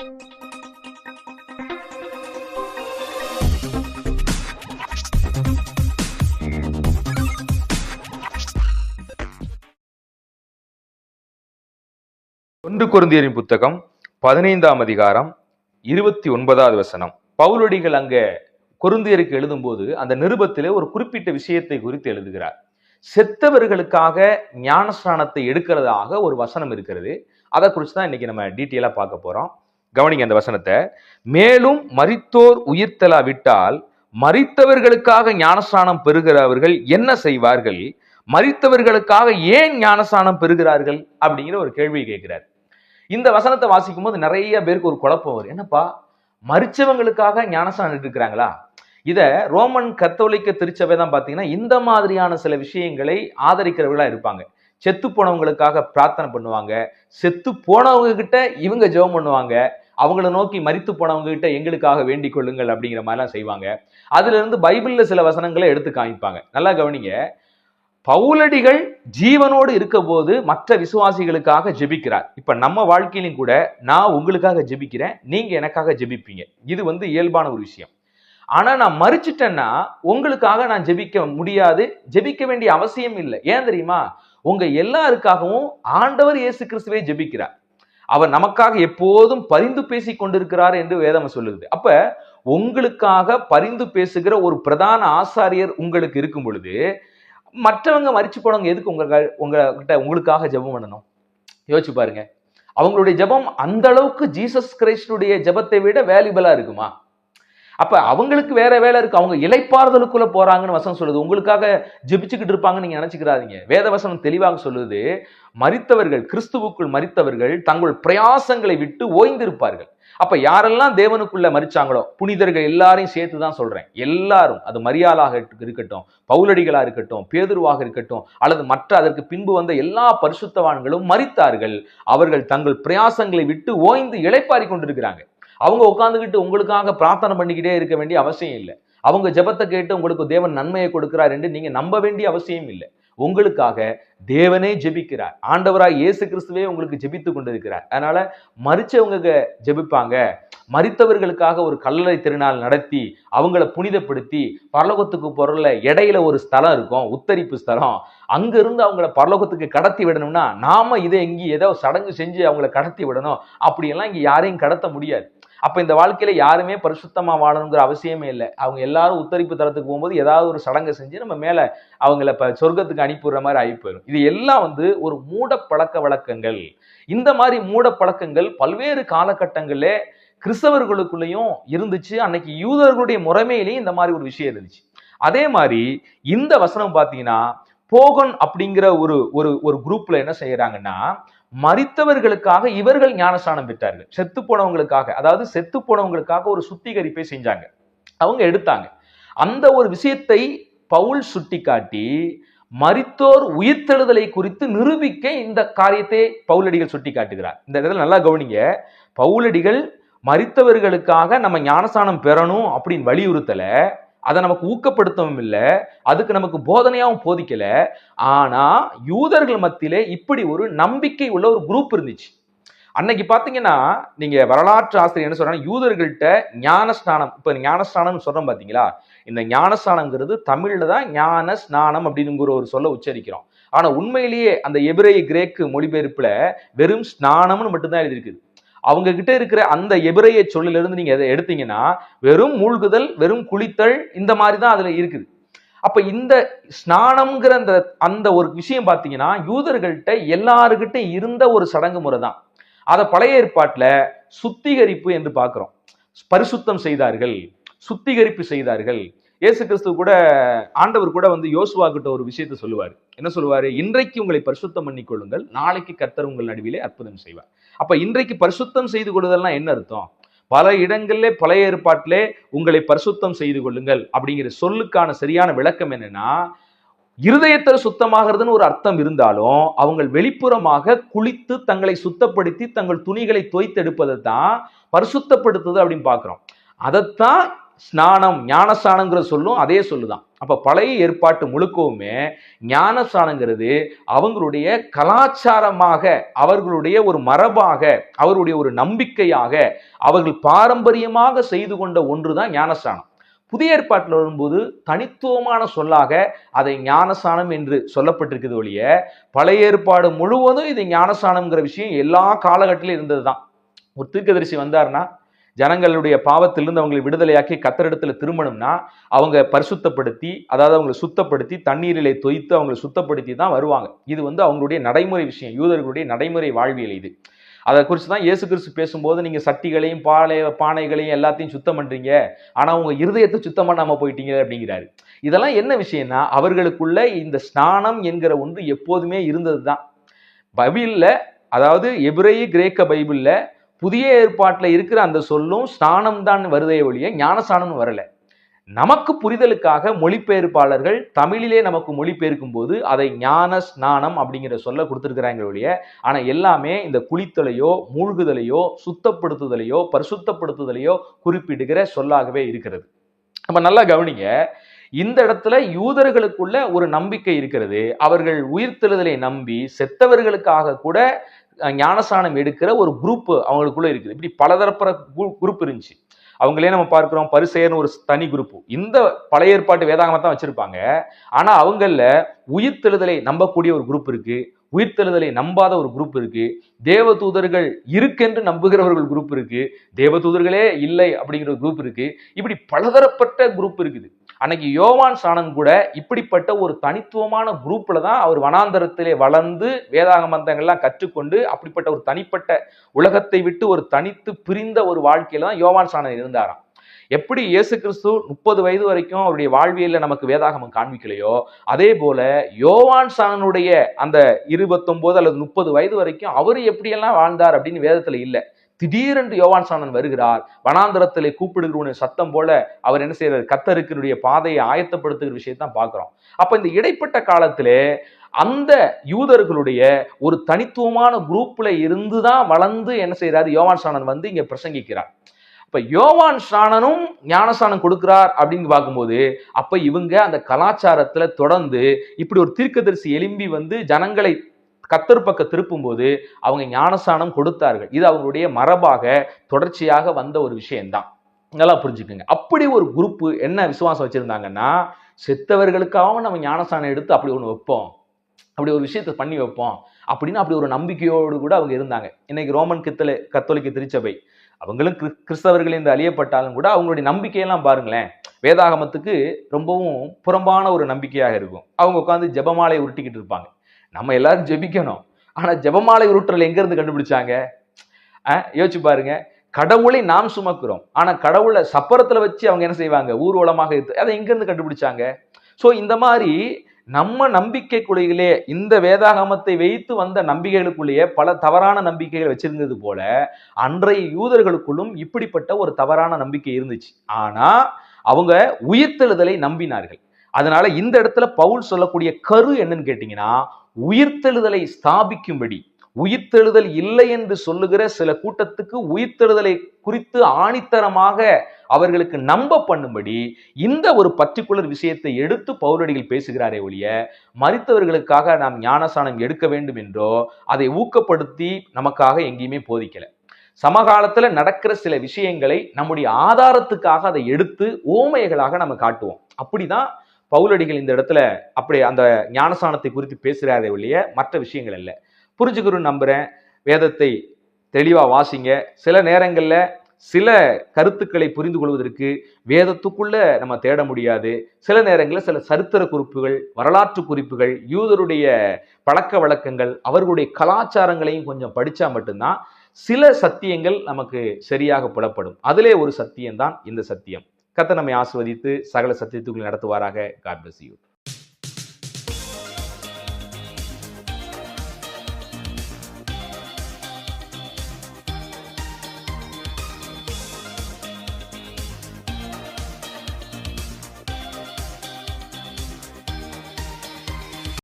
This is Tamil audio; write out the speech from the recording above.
ஒன்று குருந்தியரின் புத்தகம் பதினைந்தாம் அதிகாரம் இருபத்தி ஒன்பதாவது வசனம். பவுலடிகள் அங்க குருந்தியருக்கு எழுதும்போது அந்த நிருபத்திலே ஒரு குறிப்பிட்ட விஷயத்தை குறித்து எழுதுகிறார். செத்தவர்களுக்காக ஞானஸ்நானத்தை எடுக்கிறதாக ஒரு வசனம் இருக்கிறது. அதை குறித்து தான் இன்னைக்கு நம்ம டீட்டெயிலாக பார்க்க போகிறோம் கவனிங்க அந்த வசனத்தை. மேலும் மரித்தோர் உயிர்த்தலா விட்டால் மரித்தவர்களுக்காக ஞானஸ்நானம் பெறுகிறவர்கள் என்ன செய்வார்கள்? மரித்தவர்களுக்காக ஏன் ஞானஸ்நானம் பெறுகிறார்கள்? அப்படிங்கிற ஒரு கேள்வியை கேட்கிறார். இந்த வசனத்தை வாசிக்கும் போது நிறைய பேருக்கு ஒரு குழப்பம் வரும் என்னப்பா மறிச்சவங்களுக்காக ஞானஸ்நானம் இருக்கிறாங்களா இதை ரோமன் கத்தோலிக்க திருச்சபை தான் பார்த்தீங்கன்னா இந்த மாதிரியான சில விஷயங்களை ஆதரிக்கிறவர்களாக இருப்பாங்க. செத்து போனவங்களுக்காக பிரார்த்தனை பண்ணுவாங்க. செத்து போனவங்க கிட்ட இவங்க ஜெபம் பண்ணுவாங்க. அவங்கள நோக்கி மறித்து போனவங்க கிட்ட எங்களுக்காக வேண்டிக் கொள்ளுங்கள் அப்படிங்கிற மாதிரிலாம் செய்வாங்க. அதுல இருந்து பைபிள்ல சில வசனங்களை எடுத்து காமிப்பாங்க. நல்லா கவனிங்க. பவுலடிகள் ஜீவனோடு இருக்க போது மற்ற விசுவாசிகளுக்காக ஜெபிக்கிறார். இப்ப நம்ம வாழ்க்கையிலும் கூட நான் உங்களுக்காக ஜெபிக்கிறேன் நீங்க எனக்காக ஜெபிப்பீங்க. இது வந்து இயல்பான ஒரு விஷயம். ஆனா நான் மறிச்சிட்டேன்னா உங்களுக்காக நான் ஜெபிக்க முடியாது. ஜெபிக்க வேண்டிய அவசியம் இல்லை. ஏன் தெரியுமா? உங்க எல்லாருக்காகவும் ஆண்டவர் இயேசு கிறிஸ்துவே ஜெபிக்கிறார். அவர் நமக்காக எப்போதும் பரிந்து பேசி கொண்டிருக்கிறார் என்று வேதம் சொல்லுது அப்ப உங்களுக்காக பரிந்து பேசுகிற ஒரு பிரதான ஆசாரியர் உங்களுக்கு இருக்கும் பொழுது மற்றவங்க மறிச்சு போனவங்க எதுக்கு உங்க உங்ககிட்ட உங்களுக்காக ஜெபம் பண்ணணும்? யோசிச்சு பாருங்க. அவங்களுடைய ஜெபம் அந்த அளவுக்கு ஜீசஸ் கிரைஸ்டுடைய ஜெபத்தை விட வேல்யூபிளா இருக்குமா? அப்போ அவங்களுக்கு வேற வேலை இருக்கு. அவங்க இலைப்பாறுதலுக்குள்ள போறாங்கன்னு வசனம் சொல்லுது. உங்களுக்காக ஜெபிச்சுக்கிட்டு இருப்பாங்கன்னு நீங்க நினைச்சுக்கிறாதீங்க. வேத வசனம் தெளிவாக சொல்லுது. மறித்தவர்கள் கிறிஸ்துவுக்குள் மறித்தவர்கள் தங்கள் பிரயாசங்களை விட்டு ஓய்ந்திருப்பார்கள். அப்ப யாரெல்லாம் தேவனுக்குள்ள மறிச்சாங்களோ புனிதர்கள் எல்லாரையும் சேர்த்து தான் சொல்றேன். எல்லாரும் அது மரியாளாக இருக்கட்டும் பவுலடிகளா இருக்கட்டும் பேதுருவாக இருக்கட்டும் அல்லது மற்ற அதற்கு பின்பு வந்த எல்லா பரிசுத்தவான்களும் மறித்தார்கள். அவர்கள் தங்கள் பிரயாசங்களை விட்டு ஓய்ந்து இழைப்பாரி கொண்டிருக்கிறாங்க. அவங்க உட்காந்துக்கிட்டு உங்களுக்காக பிரார்த்தனை பண்ணிக்கிட்டே இருக்க வேண்டிய அவசியம் இல்லை. அவங்க ஜெபத்தை கேட்டு உங்களுக்கு தேவன் நன்மையை கொடுக்கிறார் என்று நீங்க நம்ப வேண்டிய அவசியம் இல்லை. உங்களுக்காக தேவனே ஜெபிக்கிறார். ஆண்டவராக இயேசு கிறிஸ்துவே உங்களுக்கு ஜெபித்து கொண்டிருக்கிறார். அதனால மறிச்சவங்க ஜெபிப்பாங்க. மறித்தவர்களுக்காக ஒரு கல்லறை திருநாள் நடத்தி அவங்கள புனிதப்படுத்தி பரலோகத்துக்கு பொருளில் இடையில ஒரு ஸ்தலம் இருக்கும் உத்தரிப்பு ஸ்தலம். அங்கிருந்து அவங்கள பரலோகத்துக்கு கடத்தி விடணும்னா நாம இதை எங்கேயும் ஏதோ சடங்கு செஞ்சு அவங்கள கடத்தி விடணும். அப்படியெல்லாம் இங்க யாரையும் கடத்த முடியாது. அப்ப இந்த வாழ்க்கையில யாருமே பரிசுத்தமா வாழணுங்கிற அவசியமே இல்லை. அவங்க எல்லாரும் உத்தரிப்பு தரத்துக்கு போகும்போது ஏதாவது ஒரு சடங்கை செஞ்சு நம்ம மேல அவங்கள இப்ப சொர்க்கத்துக்கு அனுப்பிடுற மாதிரி ஆகி போயிடும் இது எல்லாம் வந்து ஒரு மூட பழக்க வழக்கங்கள். இந்த மாதிரி மூட பழக்கங்கள் பல்வேறு காலகட்டங்களில் கிறிஸ்தவர்களுக்குள்ளேயும் இருந்துச்சு. அன்னைக்கு யூதர்களுடைய முறைமையிலையும் இந்த மாதிரி ஒரு விஷயம் இருந்துச்சு. அதே மாதிரி இந்த வசனம் பார்த்தீங்கன்னா போகன் அப்படிங்கிற ஒரு ஒரு ஒரு குரூப்ல என்ன செய்யறாங்கன்னா மறித்தவர்களுக்காக இவர்கள் ஞானஸ்தானம் பெற்றார்கள். செத்து போனவங்களுக்காக அதாவது செத்து போனவங்களுக்காக ஒரு சுத்திகரிப்பை செஞ்சாங்க. அவங்க எடுத்தாங்க. அந்த ஒரு விஷயத்தை பவுல் சுட்டிக்காட்டி மரித்தோர் உயிர்த்தெழுதலை குறித்து நிரூபிக்க இந்த காரியத்தை பவுலடிகள் சுட்டி காட்டுகிறார் இந்த இடத்துல நல்லா கவனிங்க. பவுலடிகள் மறித்தவர்களுக்காக நம்ம ஞானஸ்தானம் பெறணும் அப்படின்னு வலியுறுத்தலை. அதை நமக்கு ஊக்கப்படுத்தவும் இல்லை. அதுக்கு நமக்கு போதனையாகவும் போதிக்கல. ஆனா யூதர்கள் மத்தியிலே இப்படி ஒரு நம்பிக்கை உள்ள ஒரு குரூப் இருந்துச்சு. அன்னைக்கு பாத்தீங்கன்னா நீங்க வரலாற்று ஆசிரியர் என்ன சொல்றாங்க யூதர்கள்ட்ட ஞானஸ்நானம் இப்ப ஞானஸ்நானம் சொல்றோம் பாத்தீங்களா? இந்த ஞானஸ்நானங்கிறது தமிழ்ல தான் ஞான ஸ்நானம் அப்படிங்கிற ஒரு சொல்ல உச்சரிக்கிறோம். ஆனா உண்மையிலேயே அந்த எபிரேய கிரேக்கு மொழிபெயர்ப்புல வெறும் ஸ்நானம்னு மட்டும்தான் எழுதியிருக்குது அவங்க கிட்ட இருக்கிற அந்த எபிரைய சொல்லிலிருந்து நீங்க எதை எடுத்தீங்கன்னா வெறும் மூழ்குதல் வெறும் குளித்தல் இந்த மாதிரி தான் அதுல இருக்குது. அப்ப இந்த ஸ்நானம்ங்கிற அந்த அந்த ஒரு விஷயம் பார்த்தீங்கன்னா யூதர்கள்ட்ட எல்லாருக்கிட்ட இருந்த ஒரு சடங்கு முறை தான் அதை பழைய ஏற்பாட்டுல சுத்திகரிப்பு என்று பார்க்குறோம். பரிசுத்தம் செய்தார்கள் சுத்திகரிப்பு செய்தார்கள் இயேசு கிறிஸ்து கூட ஆண்டவர் கூட வந்து யோசுவா கிட்ட ஒரு விஷயத்த சொல்லுவார். என்ன சொல்லுவார்? இன்றைக்கு உங்களை பரிசுத்தம் பண்ணிக்கொள்ளுங்கள் நாளைக்கு கர்த்தர் உங்கள் நடுவிலே அற்புதம் செய்வார். அப்ப இன்றைக்கு பரிசுத்தம் செய்து கொள்ளுதல்னா என்ன அர்த்தம்? பல இடங்களிலே பழைய ஏற்பாட்டிலே உங்களை பரிசுத்தம் செய்து கொள்ளுங்கள் அப்படிங்கிற சொல்லுக்கான சரியான விளக்கம் என்னன்னா இருதயத்தில் சுத்தமாகிறதுன்னு ஒரு அர்த்தம் இருந்தாலும் அவங்க வெளிப்புறமாக குளித்து தங்களை சுத்தப்படுத்தி தங்கள் துணிகளை தோய்த்தெடுப்பதை தான் பரிசுத்தப்படுத்துது அப்படின்னு பார்க்குறோம். அதைத்தான் ஸ்நானம் ஞானஸ்நானங்கிற சொல்லும் அதே சொல்லுதான். அப்போ பழைய ஏற்பாட்டு முழுக்கவுமே ஞானஸ்நானங்கிறது அவங்களுடைய கலாச்சாரமாக அவர்களுடைய ஒரு மரபாக அவருடைய ஒரு நம்பிக்கையாக அவர்கள் பாரம்பரியமாக செய்து கொண்ட ஒன்று தான் ஞானஸ்நானம். புதிய ஏற்பாட்டில் வரும்போது தனித்துவமான சொல்லாக அதை ஞானசானம் என்று சொல்லப்பட்டிருக்குது ஒழிய பழைய ஏற்பாடு முழுவதும் இது ஞானஸ்நானம்ங்கிற விஷயம் எல்லா காலகட்டத்திலும் இருந்தது தான் ஒரு தீர்க்கதரிசி வந்தாருன்னா ஜனங்களுடைய பாவத்திலிருந்து அவங்களை விடுதலையாக்கி கத்தரிடத்துல திரும்பணும்னா அவங்க பரிசுத்தப்படுத்தி அதாவது அவங்களை சுத்தப்படுத்தி தண்ணீரிலே தொய்த்து அவங்களை சுத்தப்படுத்தி தான் வருவாங்க. இது வந்து அவங்களுடைய நடைமுறை விஷயம். யூதர்களுடைய நடைமுறை வாழ்வியல் இது. அதை குறித்து தான் இயேசு கிறிஸ்து பேசும்போது நீங்கள் சட்டிகளையும் பாலை பானைகளையும் எல்லாத்தையும் சுத்தம் பண்ணுறீங்க ஆனால் உங்கள் இருதயத்தை சுத்தம் பண்ணாமல் போயிட்டீங்க அப்படிங்கிறாரு. இதெல்லாம் என்ன விஷயம்னா அவர்களுக்குள்ள இந்த ஸ்நானம் என்கிற ஒன்று எப்போதுமே இருந்தது தான் பைபிள்ல அதாவது எபிரேய கிரேக்க பைபிளில் புதிய ஏற்பாட்டில் இருக்கிற அந்த சொல்லும் ஸ்நானம் தான் வருதே ஒழிய ஞானஸ்நானம் வரல. நமக்கு புரிதலுக்காக மொழிபெயர்ப்பாளர்கள் தமிழிலே நமக்கு மொழிபெயர்க்கும் போது அதை ஞான ஸ்நானம் அப்படிங்கிற சொல்ல கொடுத்துருக்கிறாங்க ஒழிய ஆனால் எல்லாமே இந்த குளித்தலையோ மூழ்குதலையோ சுத்தப்படுத்துதலையோ பரிசுத்தப்படுத்துதலையோ குறிப்பிடுகிற சொல்லாகவே இருக்கிறது. நம்ம நல்லா கவனிங்க இந்த இடத்துல யூதர்களுக்குள்ள ஒரு நம்பிக்கை இருக்கிறது. அவர்கள் உயிர்த்தெழுதலை நம்பி செத்தவர்களுக்காக கூட ஞானஸ்நானம் எடுக்கிற ஒரு குரூப் அவங்களுக்குள்ள இருக்குது. இப்படி பலதரப்பட குரூப் இருந்துச்சு. அவங்களே நம்ம பார்க்கிறோம் பரிசெயர்னு ஒரு தனி குரூப் இந்த பழைய ஏற்பாட்டு வேதாகமாக தான் வச்சிருப்பாங்க. ஆனா அவங்கள உயிர்த்தெழுதலை நம்பக்கூடிய ஒரு குரூப் இருக்கு. உயிர்த்தெழுதலை நம்பாத ஒரு குரூப் இருக்கு. தேவதூதர்கள் இருக்கென்று நம்புகிறவர்கள் குரூப் இருக்கு. தேவதூதர்களே இல்லை அப்படிங்கிற ஒரு குரூப் இருக்கு. இப்படி பலதரப்பட்ட குரூப் இருக்குது. அன்னைக்கு யோவான் சாணன் கூட இப்படிப்பட்ட ஒரு தனித்துவமான குரூப்ல தான் அவர் வனாந்தரத்திலே வளர்ந்து வேதாக மந்தங்கள்லாம் கற்றுக்கொண்டு அப்படிப்பட்ட ஒரு தனிப்பட்ட உலகத்தை விட்டு ஒரு தனித்து பிரிந்த ஒரு வாழ்க்கையில தான் யோவான் சாணன் இருந்தாராம். எப்படி இயேசு கிறிஸ்து முப்பது வயது வரைக்கும் அவருடைய வாழ்வியலில் நமக்கு வேதாகமம் காண்பிக்கலையோ அதே போல யோவான் சாணனுடைய அந்த இருபத்தொன்பது அல்லது முப்பது வயது வரைக்கும் அவர் எப்படியெல்லாம் வாழ்ந்தார் அப்படின்னு வேதத்துல இல்லை. திடீரென்று யோவான் சாணன் வருகிறார். வனாந்தரத்திலே கூப்பிடுகிறவனுடைய சத்தம் போல அவர் என்ன செய்யறாரு கத்தருக்கினுடைய பாதையை ஆயத்தப்படுத்துகிற விஷயத்தான் பார்க்குறோம். அப்போ இந்த இடைப்பட்ட காலத்திலே அந்த யூதர்களுடைய ஒரு தனித்துவமான குரூப்ல இருந்து தான் வளர்ந்து என்ன செய்யறாரு யோவான் சாணன் வந்து இங்க பிரசங்கிக்கிறார். அப்ப யோவான் சாணனும் ஞானசானம் கொடுக்கிறார் அப்படின்னு பார்க்கும்போது அப்ப இவங்க அந்த கலாச்சாரத்துல தொடர்ந்து இப்படி ஒரு தீர்க்கதரிசி எலும்பி வந்து ஜனங்களை கத்தர் பக்க திருப்பும்போது அவங்க ஞானஸ்நானம் கொடுத்தார்கள். இது அவங்களுடைய மரபாக தொடர்ச்சியாக வந்த ஒரு விஷயம்தான். நல்லா புரிஞ்சுக்குங்க. அப்படி ஒரு குரூப்பு என்ன விசுவாசம் வச்சுருந்தாங்கன்னா செத்தவர்களுக்காகவும் நம்ம ஞானஸ்நானம் எடுத்து அப்படி ஒன்று வைப்போம். அப்படி ஒரு விஷயத்தை பண்ணி வைப்போம். அப்படின்னு அப்படி ஒரு நம்பிக்கையோடு கூட அவங்க இருந்தாங்க. இன்னைக்கு ரோமன் கித்தல கத்தோலிக்க திருச்சபை. அவங்களும் கிறிஸ்தவர்கள் இந்த அழியப்பட்டாலும் கூட அவங்களுடைய நம்பிக்கையெல்லாம் பாருங்களேன். வேதாகமத்துக்கு ரொம்பவும் புறம்பான ஒரு நம்பிக்கையாக இருக்கும். அவங்க உட்காந்து ஜபமாலை உருட்டிக்கிட்டு இருப்பாங்க. நம்ம எல்லாரும் ஜெபிக்கணும். ஆனால் ஜெபமாலை உருட்டல் எங்கேருந்து கண்டுபிடிச்சாங்க? யோசிச்சு பாருங்க. கடவுளை நாம் சுமக்கிறோம். ஆனால் கடவுளை சப்பரத்தில் வச்சு அவங்க என்ன செய்வாங்க? ஊர்வலமாக இருக்கு அதை எங்கேருந்து கண்டுபிடிச்சாங்க? ஸோ இந்த மாதிரி நம்ம நம்பிக்கைக்குள்ளேயே இந்த வேதாகமத்தை வைத்து வந்த நம்பிக்கைகளுக்குள்ளேயே பல தவறான நம்பிக்கைகள் வச்சிருந்தது போல அன்றைய யூதர்களுக்குள்ளும் இப்படிப்பட்ட ஒரு தவறான நம்பிக்கை இருந்துச்சு. ஆனா அவங்க உயிர்த்தெழுதலை நம்பினார்கள். அதனால இந்த இடத்துல பவுல் சொல்லக்கூடிய கரு என்னன்னு கேட்டீங்கன்னா உயிர்த்தெழுதலை ஸ்தாபிக்கும்படி உயிர்த்தெழுதல் இல்லை என்று சொல்லுகிற சில கூட்டத்துக்கு உயிர்த்தெழுதலை குறித்து ஆணித்தரமாக அவர்களுக்கு நம்ப பண்ணும்படி இந்த ஒரு பர்டிகுலர் விஷயத்தை எடுத்து பௌரடிகள் பேசுகிறாரே ஒழிய மறித்தவர்களுக்காக நாம் ஞானசானம் எடுக்க வேண்டும் என்றோ அதை ஊக்கப்படுத்தி நமக்காக எங்கேயுமே போதிக்கல. சமகாலத்துல நடக்கிற சில விஷயங்களை நம்முடைய ஆதாரத்துக்காக அதை எடுத்து ஓமைகளாக நம்ம காட்டுவோம். அப்படிதான் பவுலடிகள் இந்த இடத்துல அப்படி அந்த ஞானசானத்தை குறித்து பேசுகிறாரே ஒழிய மற்ற விஷயங்கள் இல்லை. புரிஞ்சுக்கிறோம் நம்புகிறேன் வேதத்தை தெளிவாக வாசிங்க. சில நேரங்களில் சில கருத்துக்களை புரிந்து கொள்வதற்கு வேதத்துக்குள்ள நம்ம தேட முடியாது. சில நேரங்களில் சில சரித்திர குறிப்புகள் வரலாற்று குறிப்புகள் யூதருடைய பழக்க வழக்கங்கள் அவர்களுடைய கலாச்சாரங்களையும் கொஞ்சம் படித்தா மட்டும்தான் சில சத்தியங்கள் நமக்கு சரியாக புலப்படும். அதிலே ஒரு சத்தியம்தான் இந்த சத்தியம். கத்த நம்மை ஆசிர்வதித்து சகல சத்தியத்துக்குள் நடத்துவாராக. God bless you